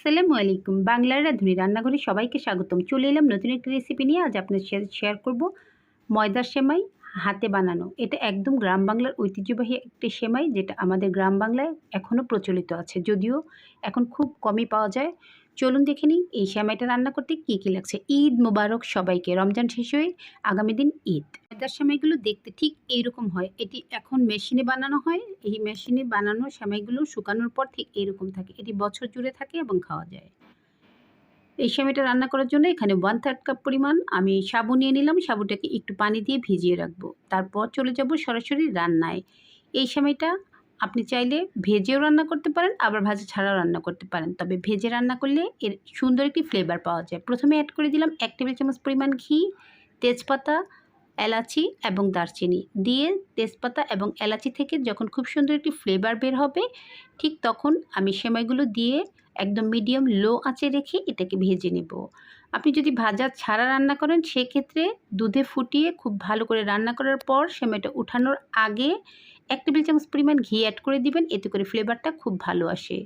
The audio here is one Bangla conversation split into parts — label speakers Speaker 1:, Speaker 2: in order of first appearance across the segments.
Speaker 1: আসসালামু আলাইকুম। বাংলার রাঁধুনি রান্নাঘরে সবাইকে স্বাগতম। চলে এলাম নতুন একটি রেসিপি নিয়ে। আজ আপনার শেয়ার করব ময়দার সেমাই হাতে বানানো। এটা একদম গ্রাম বাংলার ঐতিহ্যবাহী একটি সেমাই যেটা আমাদের গ্রাম বাংলায় এখনও প্রচলিত আছে। যদিও এখন খুব কমই পাওয়া যায়। চলুন দেখে নিই এই সেমাইটা রান্না করতে কী কী লাগছে। ঈদ মোবারক সবাইকে। রমজান শেষ হয়ে আগামী দিন ঈদ। ময়দার সেমাইগুলো দেখতে ঠিক এইরকম হয়। এটি এখন মেশিনে বানানো হয়। এই মেশিনে বানানো সেমাইগুলো শুকানোর পর ঠিক এইরকম থাকে। এটি বছর জুড়ে থাকে এবং খাওয়া যায়। এই সেমাইটা রান্না করার জন্য এখানে ওয়ান থার্ড কাপ পরিমাণ আমি সাবু নিয়ে নিলাম। সাবুটাকে একটু পানি দিয়ে ভিজিয়ে রাখব। তারপর চলে যাব সরাসরি রান্নায়। এই সেমাইটা আপনি চাইলে ভেজেও রান্না করতে পারেন, আবার ভাজা ছাড়াও রান্না করতে পারেন। তবে ভেজে রান্না করলে এর সুন্দর একটি ফ্লেভার পাওয়া যায়। প্রথমে অ্যাড করে দিলাম এক টেবিল চামচ পরিমাণ ঘি, তেজপাতা এলাচি এবং দারচিনি দিয়ে তেজপাতা এবং এলাচি থেকে যখন খুব সুন্দর একটি ফ্লেভার বের হবে, ঠিক তখন আমি সেমাইগুলো দিয়ে একদম মিডিয়াম লো আঁচে রেখে এটাকে ভেজে নেব। আপনি যদি ভাজা ছাড়া রান্না করেন, সেক্ষেত্রে দুধে ফুটিয়ে খুব ভালো করে রান্না করার পর সেমাইটা উঠানোর আগে এক টেবিল চামচ পরিমাণ ঘি অ্যাড করে দিবেন, এতে করে ফ্লেভারটা খুব ভালো আসে।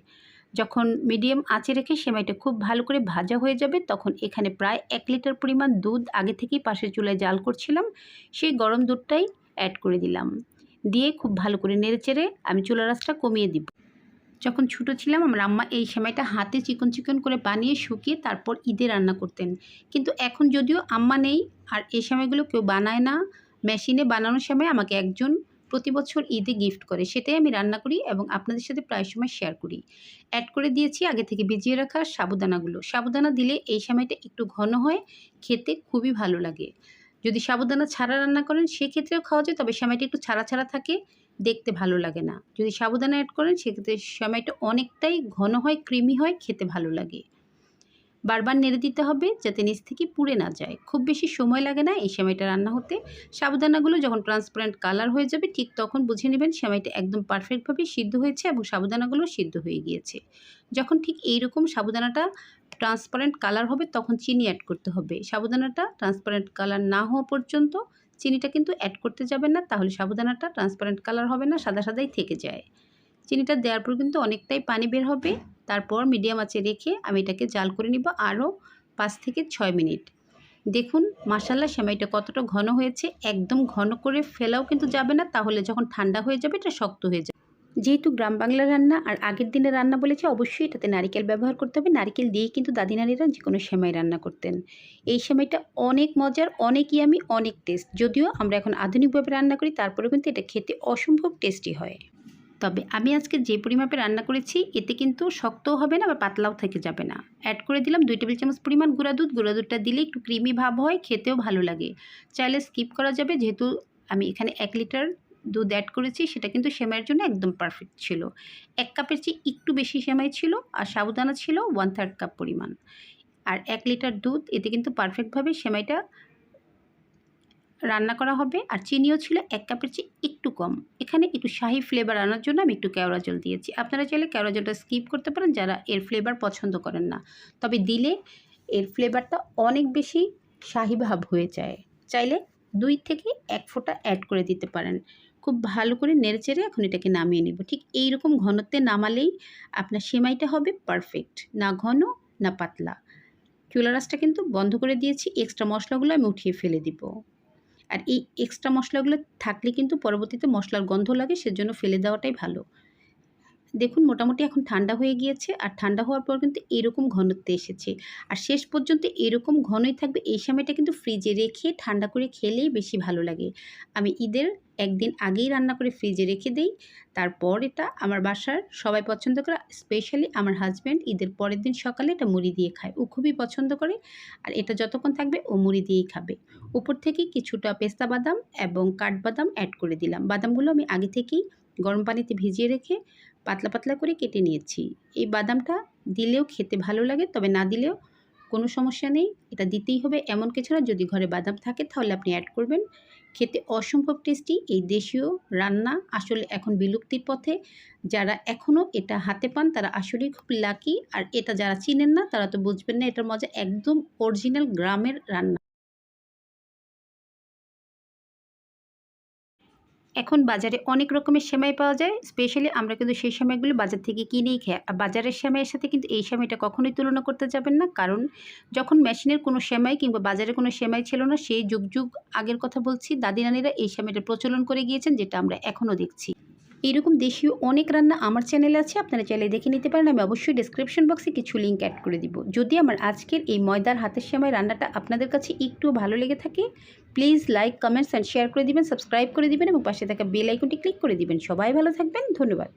Speaker 1: যখন মিডিয়াম আঁচে রেখে সেমাইটা খুব ভালো করে ভাজা হয়ে যাবে, তখন এখানে প্রায় এক লিটার পরিমাণ দুধ আগে থেকেই পাশের চুলায় জাল করছিলাম। সেই গরম দুধটাই অ্যাড করে দিলাম। দিয়ে খুব ভালো করে নেড়ে চেড়ে আমি চুলা রাসটা কমিয়ে দিব। যখন ছোটো ছিলাম, আমার আম্মা এই সেমাইটা হাতে চিকন চিকন করে বানিয়ে শুকিয়ে তারপর ঈদে রান্না করতেন। কিন্তু এখন যদিও আম্মা নেই, আর এই সেমাইগুলো কেউ বানায় না, মেশিনে বানানোর সময় আমাকে একজন প্রতি বছর ঈদে গিফট করে, সেটাই আমি রান্না করি এবং আপনাদের সাথে প্রায় সময় শেয়ার করি। অ্যাড করে দিয়েছি আগে থেকে ভিজিয়ে রাখা সাবুদানাগুলো। সাবুদানা দিলে এই সময়টা একটু ঘন হয়, খেতে খুবই ভালো লাগে। যদি সাবুদানা ছাড়া রান্না করেন, সেক্ষেত্রেও খাওয়া যায়, তবে সময়টা একটু ছাড়া ছাড়া থাকে, দেখতে ভালো লাগে না। যদি সাবুদানা অ্যাড করেন, সেক্ষেত্রে সময়টা অনেকটাই ঘন হয় ক্রিমি হয়, খেতে ভালো লাগে। বারবার নেড়ে দিতে হবে যাতে নিচ থেকে পুড়ে না যায়। খুব বেশি সময় লাগে না এই সেমাইটা রান্না হতে। সাবুদানাগুলো যখন ট্রান্সপারেন্ট কালার হয়ে যাবে, ঠিক তখন বুঝে নেবেন সেমাইটা একদম পারফেক্টভাবে সিদ্ধ হয়েছে এবং সাবুদানাগুলো সিদ্ধ হয়ে গিয়েছে। যখন ঠিক এইরকম সাবুদানাটা ট্রান্সপারেন্ট কালার হবে, তখন চিনি অ্যাড করতে হবে। সাবুদানাটা ট্রান্সপারেন্ট কালার না হওয়া পর্যন্ত চিনিটা কিন্তু অ্যাড করতে যাবেন না, তাহলে সাবুদানাটা ট্রান্সপারেন্ট কালার হবে না, সাদা সাদাই থেকে যায়। চিনিটা দেওয়ার পর কিন্তু অনেকটাই পানি বের হবে। তারপর মিডিয়াম আঁচে রেখে আমি এটাকে জাল করে নিব আরও পাঁচ থেকে ছয় মিনিট। দেখুন মাসাল্লা সেমাইটা কতটা ঘন হয়েছে। একদম ঘন করে ফেলাও কিন্তু যাবে না, তাহলে যখন ঠান্ডা হয়ে যাবে এটা শক্ত হয়ে যাবে। যেহেতু গ্রাম বাংলার রান্না আর আগের দিনে রান্না বলেছে, অবশ্যই এটাতে নারিকেল ব্যবহার করতে হবে। নারিকেল দিয়েই কিন্তু দাদি নারীরা যে কোনো সেমাই রান্না করতেন। এই সেমাইটা অনেক মজার, অনেক ইয়ামি, অনেক টেস্ট। যদিও আমরা এখন আধুনিকভাবে রান্না করি, তারপরেও কিন্তু এটা খেতে অসম্ভব টেস্টি হয়। তবে আমি আজকে যে পরিমাপে রান্না করেছি, এতে কিন্তু শক্তও হবে না বা পাতলাও থেকে যাবে না। অ্যাড করে দিলাম দুই টেবিল চামচ পরিমাণ গুঁড়া দুধ। গুঁড়া দুধটা দিলে একটু ক্রিমি ভাব হয়, খেতেও ভালো লাগে। চাইলে স্কিপ করা যাবে, যেহেতু আমি এখানে এক লিটার দুধ অ্যাড করেছি, সেটা কিন্তু সেমাইয়ের জন্য একদম পারফেক্ট ছিল। এক কাপের চেয়ে একটু বেশি সেমাই ছিল আর সাবুদানা ছিল ওয়ান থার্ড কাপ পরিমাণ। আর এক লিটার দুধ, এতে কিন্তু পারফেক্টভাবে সেমাইটা রান্না করা হবে। আর চিনিও ছিল এক কাপের চেয়ে একটু কম। এখানে একটু শাহি ফ্লেভার আনার জন্য আমি একটু কেওড়া জল দিয়েছি। আপনারা চাইলে কেওড়া জলটা স্কিপ করতে পারেন, যারা এর ফ্লেভার পছন্দ করেন না। তবে দিলে এর ফ্লেভারটা অনেক বেশি শাহি ভাব হয়ে যায়। চাইলে দুই থেকে এক ফোঁটা অ্যাড করে দিতে পারেন। খুব ভালো করে নেড়ে চেড়ে এখন এটাকে নামিয়ে নেব। ঠিক এই রকম ঘনত্বে নামালেই আপনার সেমাইটা হবে পারফেক্ট না ঘন, না পাতলা। চুলা রাসটা কিন্তু বন্ধ করে দিয়েছি। এক্সট্রা মশলাগুলো আমি উঠিয়ে ফেলে দিব। আর এই এক্সট্রা মশলাগুলো থাকলে কিন্তু পরবর্তীতে মশলার গন্ধ লাগে সেজন্য ফেলে দেওয়াটাই ভালো। দেখুন, মোটামুটি এখন ঠান্ডা হয়ে গিয়েছে আর ঠান্ডা হওয়ার পর কিন্তু এরকম ঘনত্বে এসেছে। আর শেষ পর্যন্ত এরকম ঘনই থাকবে, এই সময়টা কিন্তু ফ্রিজে রেখে ঠান্ডা করে খেলেই বেশি ভালো লাগে। আমি ঈদের একদিন আগেই রান্না করে ফ্রিজে রেখে দেই, তারপর এটা আমার বাসার সবাই পছন্দ করে স্পেশালি আমার হাজব্যান্ড ঈদের পরের দিন সকালে এটা মুড়ি দিয়ে খায়। ও খুবই পছন্দ করে আর এটা যতক্ষণ থাকবে ও মুড়ি দিয়েই খাবে। উপর থেকে কিছুটা পেস্তা বাদাম এবং কাঠবাদাম অ্যাড করে দিলাম। বাদামগুলো আমি আগে থেকেই গরম পানিতে ভিজিয়ে রেখে পাতলা পাতলা করে কেটে নিয়েছি। এই বাদামটা দিলেও খেতে ভালো লাগে, তবে না দিলেও কোনো সমস্যা নেই। এটা দিতেই হবে এমন কিছু না, যদি ঘরে বাদাম থাকে তাহলে আপনি অ্যাড করবেন। খেতে অসম্ভব টেস্টি এই দেশীয় রান্না আসলে এখন বিলুপ্তির পথে। যারা এখনও এটা হাতে পান, তারা আসলেই খুব লাকি আর এটা যারা চিনেন না, তারা তো বুঝবেন না, এটার মজা একদম অরিজিনাল গ্রামের রান্না। এখন বাজারে অনেক রকমের সেমাই পাওয়া যায় স্পেশালি আমরা কিন্তু সেই সেমাইগুলো বাজার থেকে কিনেই খাই আর বাজারের সেমাইয়ের সাথে কিন্তু এই সেমাইটা কখনোই তুলনা করতে যাবেন না। কারণ যখন মেশিনের কোনো সেমাই কিংবা বাজারে কোনো সেমাই ছিল না, সেই যুগ যুগ আগের কথা বলছি দাদি নানিরা এই সেমাইটা প্রচলন করে গিয়েছেন, যেটা আমরা এখনও দেখছি। এরকম দেশীয় অনেক রান্না আমার চ্যানেলে আছে, আপনারা চাইলে দেখে নিতে পারেন। আমি অবশ্যই ডিসক্রিপশন বক্সে কিছু লিঙ্ক অ্যাড করে দিব। যদি আমার আজকের এই ময়দার হাতের সময় রান্নাটা আপনাদের কাছে একটু ভালো লেগে থাকে please like comments and share করে দিবেন সাবস্ক্রাইব করে দিবেন এবং পাশে থাকা বেল আইকনটি ক্লিক করে দিবেন। সবাই ভালো থাকবেন, ধন্যবাদ।